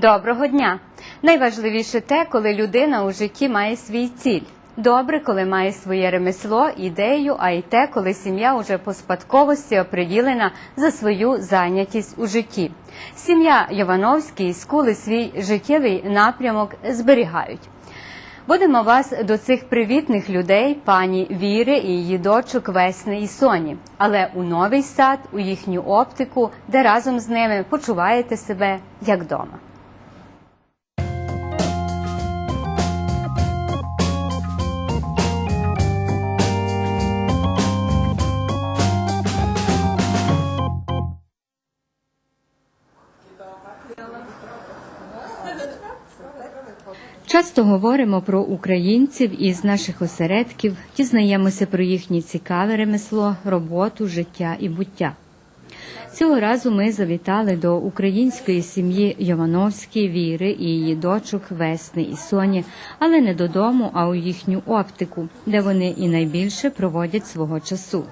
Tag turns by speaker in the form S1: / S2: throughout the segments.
S1: Доброго дня! Найважливіше те, коли людина у житті має свій ціль. Добре, коли має своє ремесло, ідею, а й те, коли сім'я уже по спадковості оприділена за свою зайнятість у житті. Сім'я Йовановський скули свій життєвий напрямок зберігають. Будемо вас до цих привітних людей, пані Віри і її дочок Весни і Соні, але у новий сад, у їхню оптику, де разом з ними почуваєте себе як вдома. Часто говоримо про українців із наших осередків, дізнаємося про їхнє цікаве ремесло, роботу, життя і буття. Цього разу ми завітали до української сім'ї Йовановської Віри і її дочок Весни і Соні, але не додому, а у їхню оптику, де вони і найбільше проводять свого часу.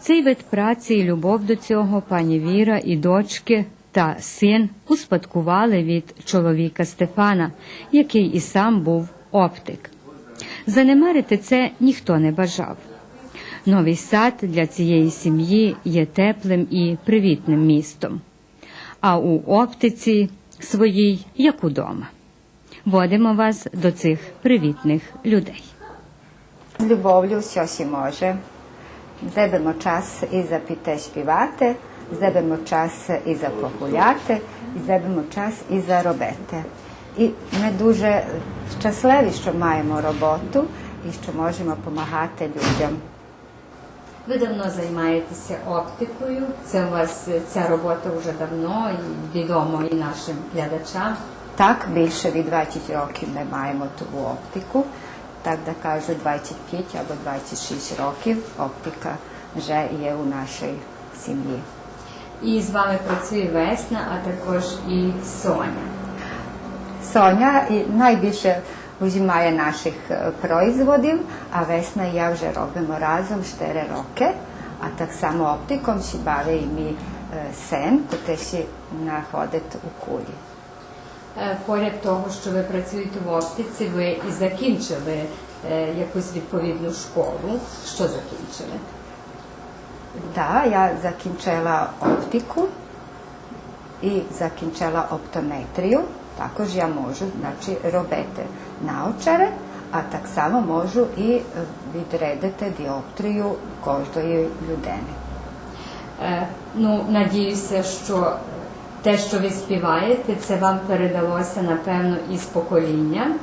S1: Цей вид праці і любов до цього пані Віра і дочки та син успадкували від чоловіка Стефана, який і сам був оптик. Занемарити це ніхто не бажав. Новий сад для цієї сім'ї є теплим і привітним містом, а у оптиці своїй, як удома. Водимо вас до цих привітних людей.
S2: З любов'ю все може. Здебемо час і за піте співати, час і за погуляти, здебемо час і за робити. І ми дуже щасливі, що маємо роботу і що можемо допомагати людям.
S1: Ви давно займаєтеся оптикою. Це у вас ця робота вже давно і відомо і нашим глядачам.
S2: Так, більше від 20 років ми маємо ту оптику. Так да кажу, 25 або 26 років оптика вже є у нашій сім'ї.
S1: І з вами працює Весна, а також і Соня.
S2: Соня найбільше узимає наших е, производів, а Весна і я вже робимо разом 4 роки, а так само оптиком ще бави і мій е, син, який ще знаходить у кулі.
S1: Е, Поряд того, що ви працюєте в оптиці, ви і закінчили якусь відповідну школу. Що закінчили?
S2: Да, я закінчила оптику і закінчила оптометрію. Також я можу значить, робити научаре, а так само можу і е, відредити діоптрію кожної людини.
S1: Е, Ну, надіюся, що те, що ви співаєте, це вам передалося напевно із покоління.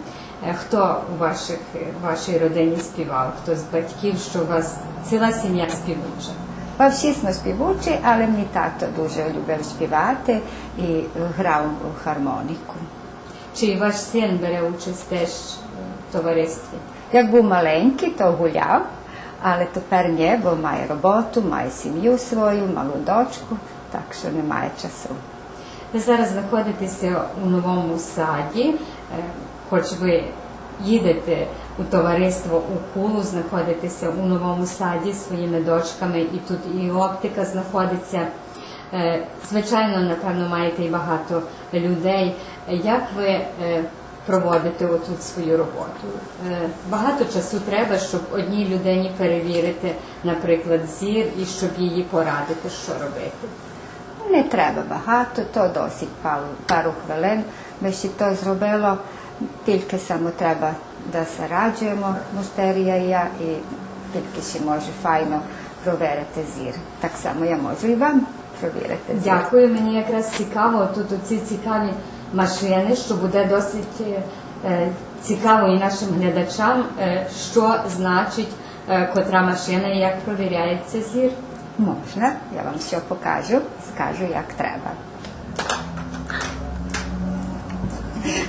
S1: Е, Хто у ваших, вашій родині співав? Хто з батьків, що у вас ціла сім'я співуча?
S2: Па всі смо співучі, але мій тато дуже любив співати і грав у гармоніку.
S1: Чи ваш син бере участь теж в товаристві?
S2: Як був маленький, то гуляв, але тепер ні, бо має роботу, має сім'ю свою, малу дочку, так що немає часу.
S1: Ви зараз знаходитеся у новому саді, хоч ви їдете у товариство у Кулу, знаходитеся у новому саді своїми дочками, і тут і оптика знаходиться. Е, Звичайно, напевно, маєте і багато людей. Як ви е, проводите отут свою роботу? Е, Багато часу треба, щоб одній людині перевірити, наприклад, зір і щоб її порадити, що робити.
S2: Не треба багато, то досить пару хвилин. Ми ще то зробило, тільки само треба сараджуємо мустерія і я, і тільки ще можу файно провірити зір. Так само я можу і вам провірити зір.
S1: Дякую. Мені якраз цікаво тут оці цікаві машини, що буде досить е, цікаво і нашим глядачам, е, що значить е, котра машина і як провіряється зір.
S2: Можна, я вам все покажу, скажу, як треба.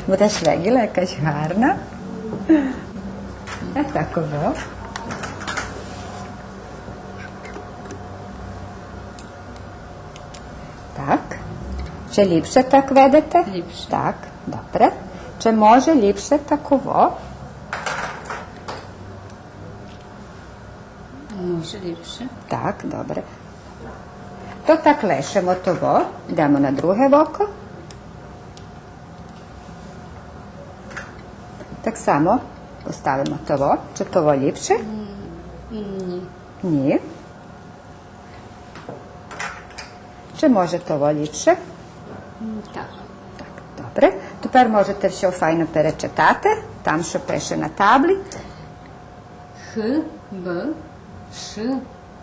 S2: Будеш виділа, якась гарна. Ось такого. Так. Чи ліпше так ведете?
S1: Ліпше.
S2: Так, добре. Чи може ліпше такого?
S1: Може ліпше.
S2: Так, добре. То так лишимо того, йдемо на друге око. Так само поставимо того. Чи того ліпше?
S1: Ні.
S2: Ні. Чи може того ліпше?
S1: Так.
S2: Так, добре. Тепер можете все файно перечитати, там, що пише на таблі.
S1: Х, Б, Ш,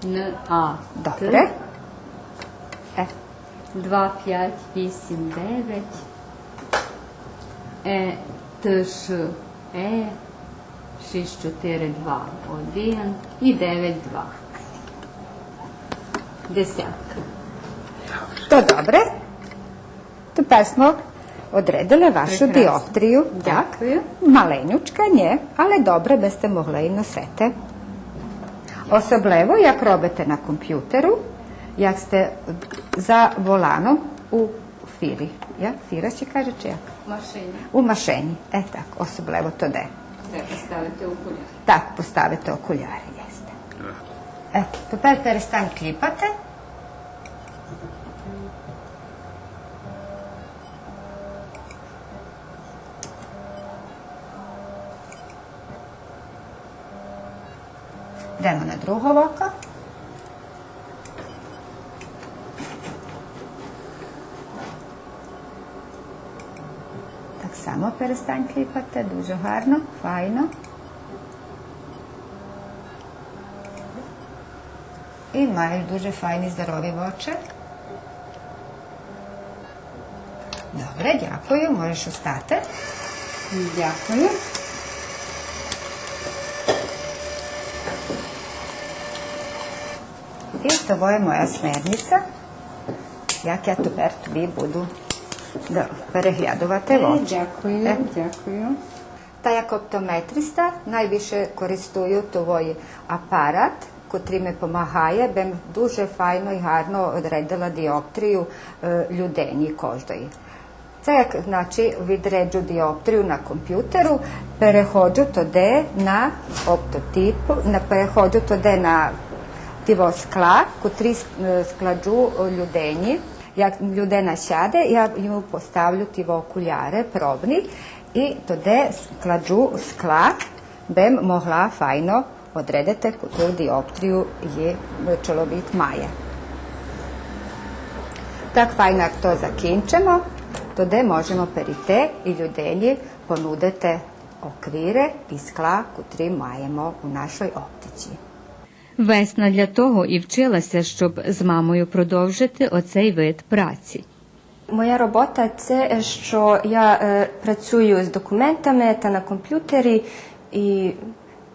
S1: Н, А.
S2: Добре. Е,
S1: 2, 5, 8, 9. Е, Т, Ш, E, 642 odbijen i 92. Desetka. To
S2: dobre. Tu pa smo odredile vašu dioptriju. Dakle, malenjučka nje, ale dobre beste mogle i nosete. Osoblevo, ja robite na kompjuteru, jak ste za volanom u firi. Ja, fira se kaže čijak.
S1: Машині.
S2: У машині. Е так, особливо туди.
S1: Треба ставити окуляр.
S2: Так, поставите окуляри. Е, тепер перестань кліпати. Йдемо на друге око. Само перестань кліпати, дуже гарно, файно. І маєш дуже файні здорові очі. Добре, дякую. Можеш устати.
S1: Дякую.
S2: І това є моя смерниця, як я тепер тобі буду да, переглядувати очі.
S1: Дякую,
S2: Е.
S1: дякую.
S2: Та як оптометриста найбільше користую той апарат, котрий ми допомагає, бо дуже файно і гарно відредила діоптрію е, людині кожної. Це як значить відреджу діоптрію на комп'ютеру, переходжу туди на оптотип, на переходжу туди на тиво скла, котрий е, складу людині. Як людина сяде, я йому поставлю ті окуляри пробні і туди складу скла, би могла файно яку діоптрію є чоловік має. Так файно, як то закінчимо, тоді можемо перейти і людині понудити оквіри і скла, котрі маємо у нашій оптиці.
S1: Весна для того і вчилася, щоб з мамою продовжити оцей вид праці.
S3: Моя робота це що я е, працюю з документами та на комп'ютері, і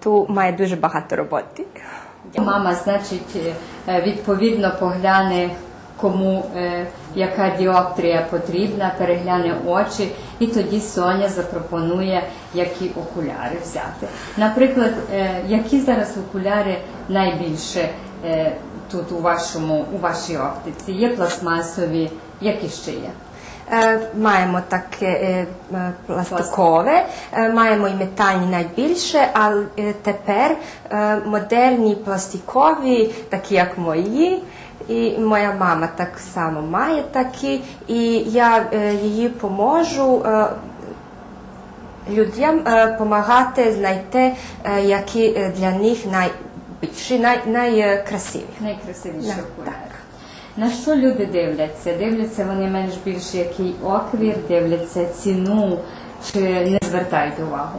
S3: тут має дуже багато роботи.
S1: Мама, значить, е, відповідно погляне, кому е, яка діоптрія потрібна, перегляне очі, і тоді Соня запропонує, які окуляри взяти. Наприклад, е, які зараз окуляри найбільше е, тут у вашому у вашій оптиці? Є пластмасові, які ще є?
S3: Е, Маємо таке е, е, пластикове, маємо і метальні найбільше, а тепер модерні пластикові, такі як мої. І моя мама так само має такі, і я е, їй поможу е, людям допомагати знайти, е, які е, для них найбільші, най, найкрасиві.
S1: Найкрасивіші
S3: Да,
S1: окуляри. На що люди дивляться? Дивляться вони менш більше який оквір, дивляться ціну, чи не звертають увагу?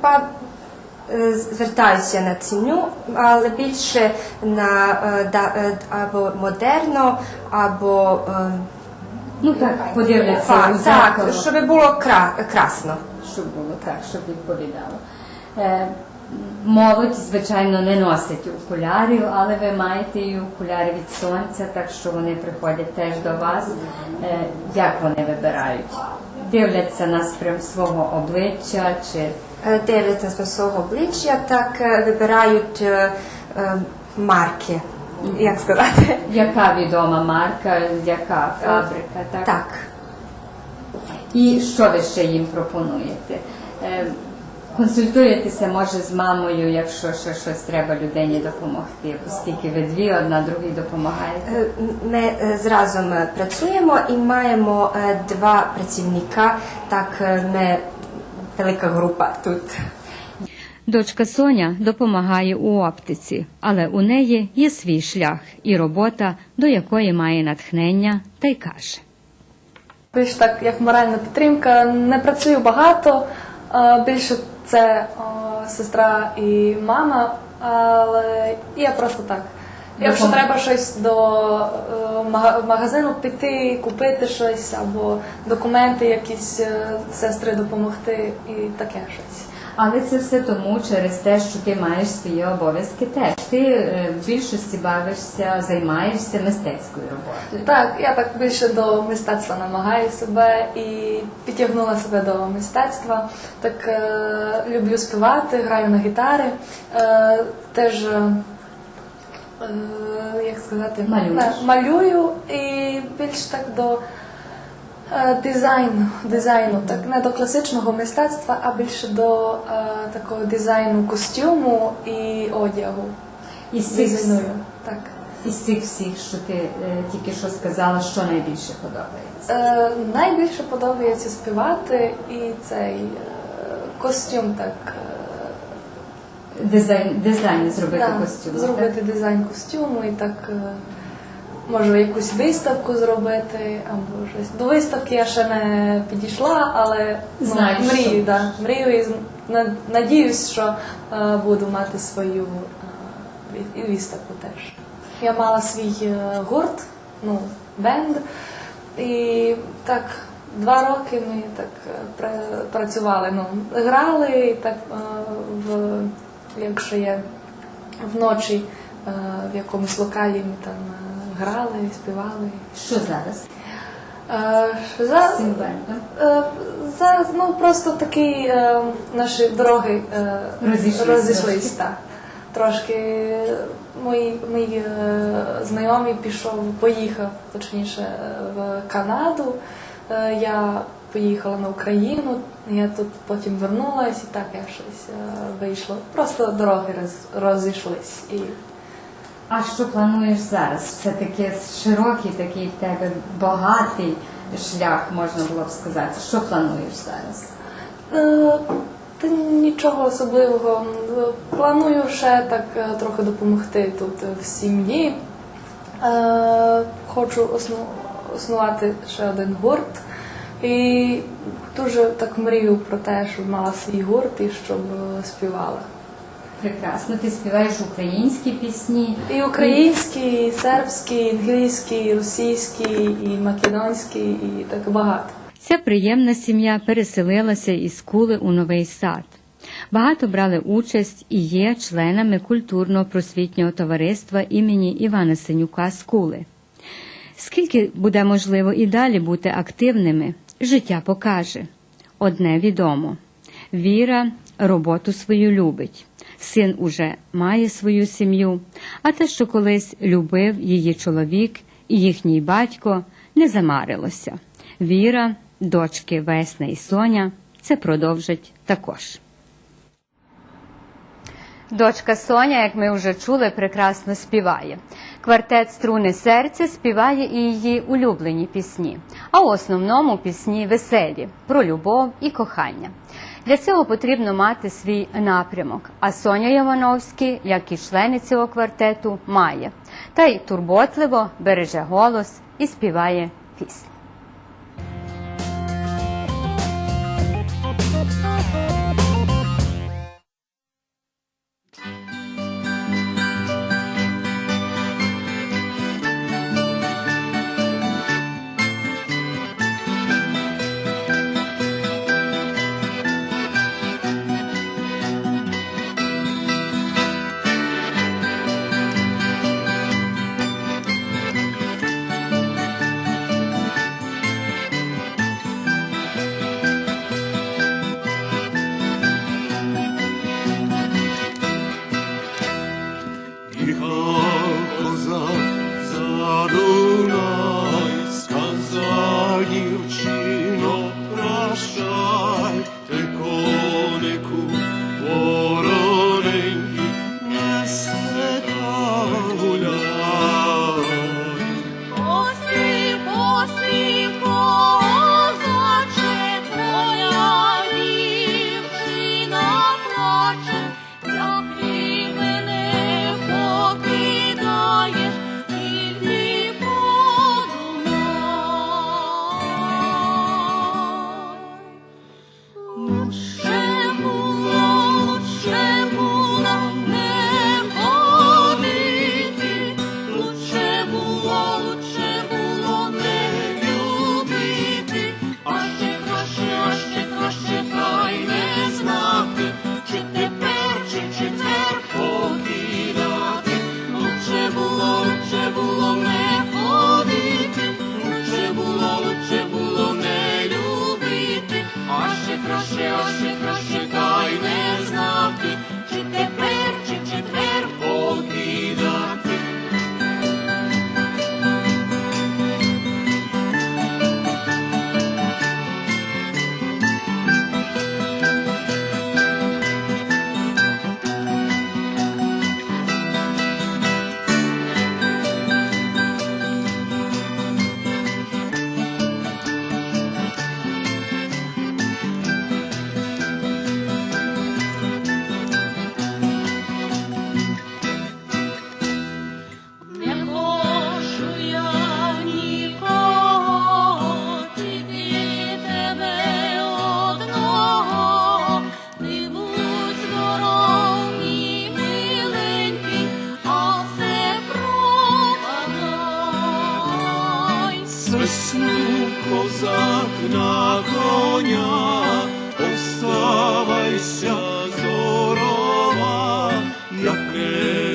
S3: Па звертаюся на ціну, але більше на е, е, або модерно, або е,
S1: Ну так, подивляться
S3: так, так, щоб було кра- красно.
S1: щоб було так, щоб відповідало. Е, молодь, звичайно, не носить окулярів, але ви маєте і окуляри від сонця, так що вони приходять теж до вас. Е, як вони вибирають? Дивляться нас прям свого обличчя чи
S3: Е, Дивляться з свого обличчя, так е, вибирають е, е, марки. Як сказати?
S1: яка відома марка, яка фабрика, так?
S3: Так.
S1: І що ви ще їм пропонуєте? Е, Консультуєтеся, може, з мамою, якщо ще щось треба людині допомогти, оскільки ви дві, одна другій допомагаєте.
S3: Е, Ми е, зразом е, працюємо і маємо е, два працівника. Так е, ми велика група тут.
S1: Дочка Соня допомагає у оптиці, але у неї є свій шлях і робота, до якої має натхнення, та й каже.
S4: Більш так, як моральна підтримка, не працюю багато. Більше це сестра і мама, але я просто так. Якщо треба щось до е, магазину піти, купити щось, або документи якісь е, сестри допомогти і таке щось.
S1: Але це все тому через те, що ти маєш свої обов'язки теж. Ти е, в більшості бавишся, займаєшся мистецькою роботою.
S4: Так, я так більше до мистецтва намагаю себе і підтягнула себе до мистецтва. Так е, люблю співати, граю на гітари. Е, теж, е, як сказати,
S1: Малюєш.
S4: е, малюю і більш так до е, дизайну, дизайну, так не до класичного мистецтва, а більше до е, такого дизайну костюму і одягу.
S1: Із цих.
S4: Так.
S1: із цих всіх, що ти е, тільки що сказала, що найбільше подобається.
S4: Е, найбільше подобається співати і цей е, костюм так.
S1: Дизайн, дизайн зробити
S4: да,
S1: костюм.
S4: зробити дизайн костюму і так е, може якусь виставку зробити або щось. До виставки я ще не підійшла, але ну, мрію,
S1: що
S4: да, мрію і на- надіюсь, що е, буду мати свою е, виставку теж. Я мала свій гурт, ну, бенд, і так два роки ми так працювали. Ну, грали і так в якщо є вночі е, в якомусь локалі ми там е, грали, співали.
S1: Що зараз?
S4: Е, за- Зараз ну просто такі наші дороги е,
S1: Розійшлись
S4: так. Трошки мої, мої знайомі пішов, поїхав, точніше, в Канаду. Я поїхала на Україну, я тут потім вернулась і так я щось е, вийшло. Просто дороги роз, розійшлись. І
S1: А що плануєш зараз? Все таки широкий такий в тебе багатий шлях, можна було б сказати. Що плануєш зараз?
S4: Е, Та нічого особливого. Планую ще так е, трохи допомогти тут в сім'ї. Хочу осну- основати ще один гурт. І дуже так мрію про те, щоб мала свій гурт і щоб е, співала.
S1: Прекрасно, ти співаєш українські пісні.
S4: І український, і сербський, і англійський, і російський, і македонський, і так багато.
S1: Ця приємна сім'я переселилася із Кули у новий сад. Багато брали участь і є членами культурно-просвітнього товариства імені Івана Синюка з Кули. Скільки буде можливо і далі бути активними, життя покаже. Одне відомо віра роботу свою любить. Син уже має свою сім'ю, а те, що колись любив її чоловік і їхній батько, не замарилося. Віра, дочки Весна і Соня це продовжить також. Дочка Соня, як ми вже чули, прекрасно співає. Квартет Струни серця співає і її улюблені пісні, а в основному пісні веселі про любов і кохання. Для цього потрібно мати свій напрямок. А Соня Івановський, як і члени цього квартету, має та й турботливо береже голос і співає пісні. cruxe, oxe, cruxe.
S5: Козак на коня, оставайся здорова, як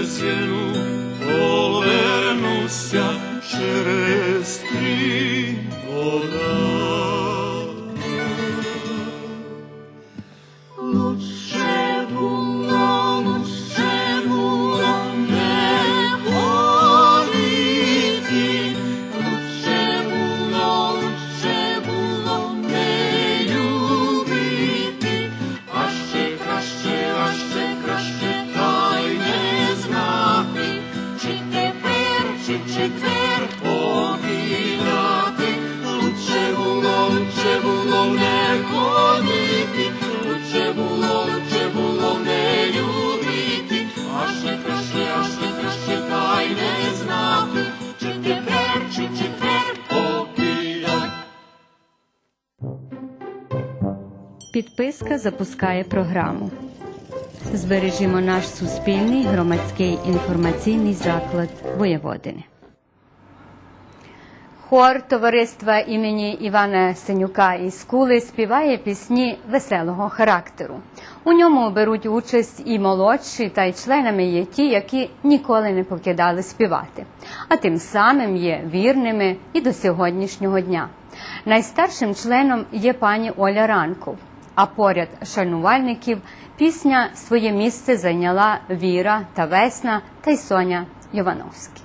S5: з'єну повернуся через три года. Четвер обідати, лучше було, лучше було не ходити, лучше було, лучше було не любити, а ще краще, а ще краще, та й не знати, чи тепер, чи четвер обідати.
S1: Підписка запускає програму. Збережімо наш суспільний громадський інформаційний заклад Воєводини. Хор товариства імені Івана Синюка із Кули співає пісні веселого характеру. У ньому беруть участь і молодші, та й членами є ті, які ніколи не покидали співати, а тим самим є вірними і до сьогоднішнього дня. Найстаршим членом є пані Оля Ранков. А поряд шанувальників пісня своє місце зайняла Віра та Весна та й Соня Йовановські.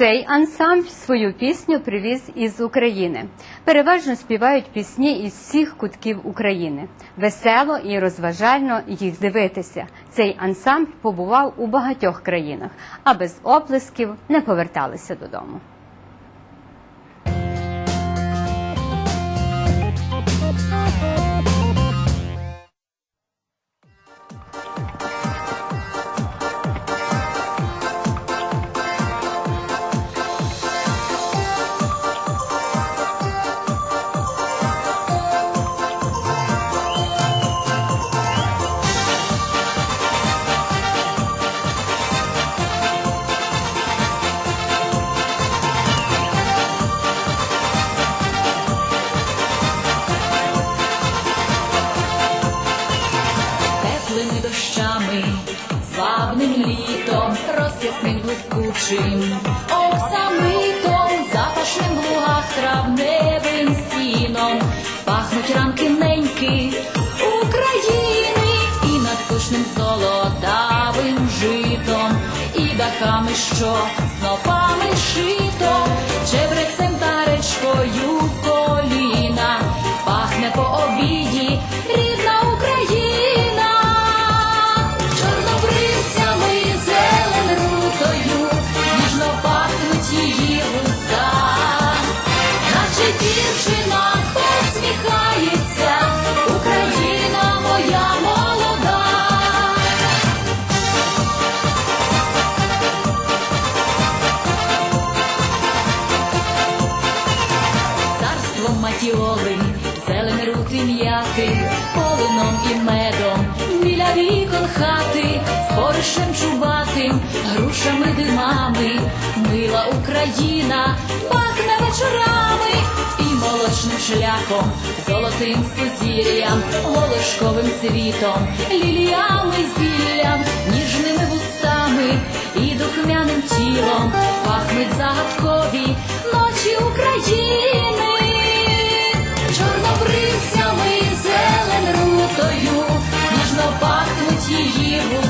S1: Цей ансамбль свою пісню привіз із України. Переважно співають пісні із всіх кутків України. Весело і розважально їх дивитися. Цей ансамбль побував у багатьох країнах, а без оплесків не поверталися додому.
S6: дощами, звабним літом, роз'ясним блискучим, оксамитом, запашним в лугах травневим стіном, пахнуть ранки неньки України і насущним золотавим житом, і дахами, що снопами ши. І медом, біля вікон хати, з поришем чубатим, грушами димами, мила Україна, пахне вечорами. І молочним шляхом, золотим сузір'ям, волошковим цвітом, ліліями, зіллям, ніжними вустами і духмяним тілом. Пахнуть загадкові ночі України, пахнуть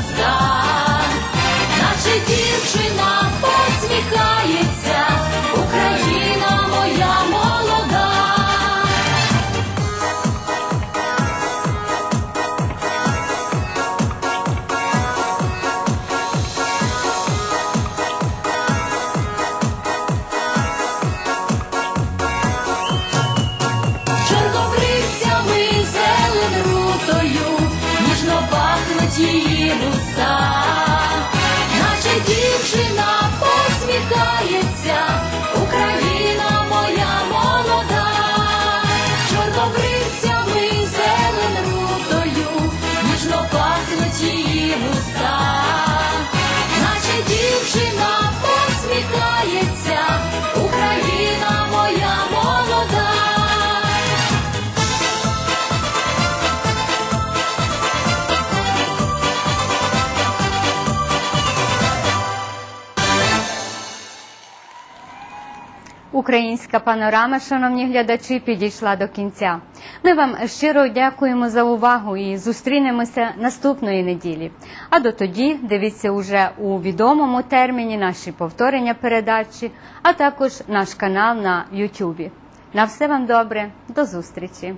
S1: Українська панорама, шановні глядачі, підійшла до кінця. Ми вам щиро дякуємо за увагу і зустрінемося наступної неділі. А до тоді дивіться уже у відомому терміні наші повторення передачі, а також наш канал на Ютубі. На все вам добре, до зустрічі!